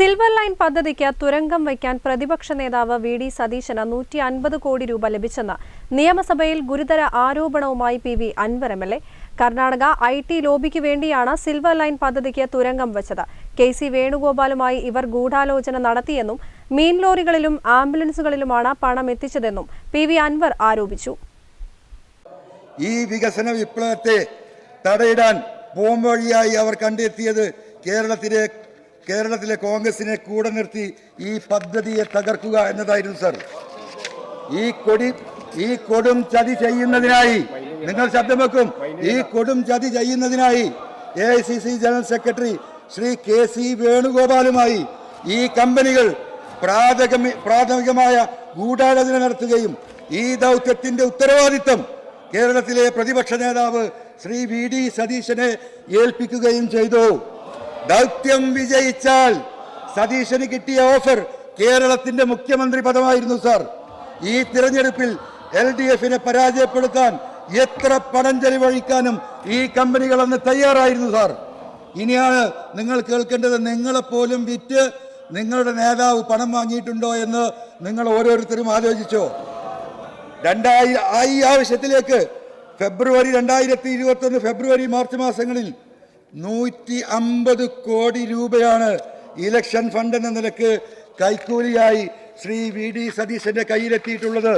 silver line പദ്ധതിക്ക് തുരങ്കം വയ്ക്കാൻ പ്രതിപക്ഷ നേതാവ് വി ഡി സതീശന് നൂറ്റി അൻപത് കോടി രൂപ ലഭിച്ചെന്ന് നിയമസഭയിൽ ഗുരുതര ആരോപണവുമായി P V Anvar M L A. Karnataka I T ലോബിക്ക് വേണ്ടിയാണ് സിൽവർ ലൈൻ പദ്ധതിക്ക് തുരങ്കം വച്ചത്. കെ സി വേണുഗോപാലുമായി ഇവർ ഗൂഢാലോചന നടത്തിയെന്നും മീൻ ലോറികളിലും ആംബുലൻസുകളിലുമാണ് പണം എത്തിച്ചതെന്നും പി വി അൻവർ ആരോപിച്ചു. ഈ വികസന വിപ്ലവത്തെ തടയിടാൻ പോംവഴിയായി അവർ കണ്ടെത്തിയത് കേരളത്തിലെ കേരളത്തിലെ കോൺഗ്രസിനെ കൂടെ നിർത്തി ഈ പദ്ധതിയെ തകർക്കുക എന്നതായിരുന്നു സർ. ഈ കൊടി ഈ കൊടും ചതി ചെയ്യുന്നതിനായി നിങ്ങൾ ശബ്ദം വെക്കും ഈ കൊടും ചതി ചെയ്യുന്നതിനായി A general secretary Shri K C വേണുഗോപാലുമായി ഈ കമ്പനികൾ പ്രാഥമിക പ്രാഥമികമായ ഗൂഢാലോചന നടത്തുകയും ഈ ദൗത്യത്തിന്റെ ഉത്തരവാദിത്തം കേരളത്തിലെ പ്രതിപക്ഷ നേതാവ് ശ്രീ വി ഡി സതീശനെ ഏൽപ്പിക്കുകയും ചെയ്തു. ദൗത്യം വിജയിച്ചാൽ സതീശന് കിട്ടിയ ഓഫർ കേരളത്തിന്റെ മുഖ്യമന്ത്രി പദമായിരുന്നു സാർ. ഈ തിരഞ്ഞെടുപ്പിൽ എൽ ഡി എഫിനെ പരാജയപ്പെടുത്താൻ എത്ര പണം ചെലവഴിക്കാനും ഈ കമ്പനികൾ അന്ന് തയ്യാറായിരുന്നു സാർ. ഇനിയാണ് നിങ്ങൾ കേൾക്കേണ്ടത് നിങ്ങളെപ്പോലും വിറ്റ് നിങ്ങളുടെ നേതാവ് പണം വാങ്ങിയിട്ടുണ്ടോ എന്ന് നിങ്ങൾ ഓരോരുത്തരും ആലോചിച്ചോ. രണ്ടായി ഈ ആവശ്യത്തിലേക്ക് ഫെബ്രുവരി രണ്ടായിരത്തി ഇരുപത്തൊന്ന് ഫെബ്രുവരി മാർച്ച് മാസങ്ങളിൽ നൂറ്റി അമ്പത് കോടി രൂപയാണ് ഇലക്ഷൻ ഫണ്ട് എന്ന നിലയ്ക്ക് കൈക്കൂലിയായി ശ്രീ വി ഡി സതീശന്റെ കയ്യിലെത്തിയിട്ടുള്ളത്.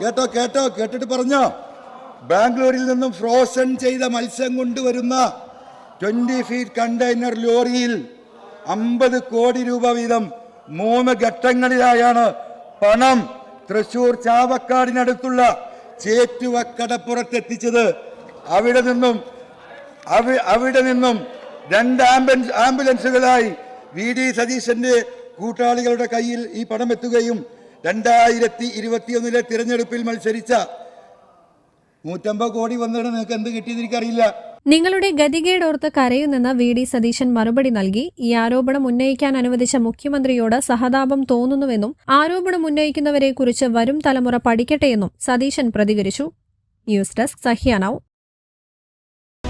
കേട്ടോ കേട്ടോ കേട്ടിട്ട് പറഞ്ഞോ? ബാംഗ്ലൂരിൽ നിന്നും ഫ്രോസൺ ചെയ്ത മത്സ്യം കൊണ്ടുവരുന്ന ട്വന്റി ഫീറ്റ് കണ്ടെയ്നർ ലോറിയിൽ അമ്പത് കോടി രൂപ വീതം മൂന്ന് ഘട്ടങ്ങളിലായാണ് പണം തൃശൂർ ചാവക്കാടിനടുത്തുള്ള ചേറ്റുവക്കടപ്പുറത്തെത്തിച്ചത് അവിടെ നിന്നും അവിടെ നിന്നും രണ്ട് ആംബുലൻസ് ആംബുലൻസുകളായി വി ഡി സതീശന്റെ കൂട്ടാളികളുടെ കയ്യിൽ ഈ പണം എത്തുകയും രണ്ടായിരത്തി ഇരുപത്തിയൊന്നിലെ തിരഞ്ഞെടുപ്പിൽ മത്സരിച്ച നൂറ്റമ്പത് കോടി വന്നിട്ട് നിങ്ങൾക്ക് എന്ത് കിട്ടിയെന്ന് എനിക്കറിയില്ല. നിങ്ങളുടെ ഗതികേടോർത്ത് കരയുന്നെന്ന് വി ഡി സതീശൻ മറുപടി നൽകി. ഈ ആരോപണം ഉന്നയിക്കാൻ അനുവദിച്ച മുഖ്യമന്ത്രിയോട് സഹതാപം തോന്നുന്നുവെന്നും ആരോപണം ഉന്നയിക്കുന്നവരെക്കുറിച്ച് വരും തലമുറ പഠിക്കട്ടെയെന്നും സതീശൻ പ്രതികരിച്ചു. News desk സഹ്യാനൌ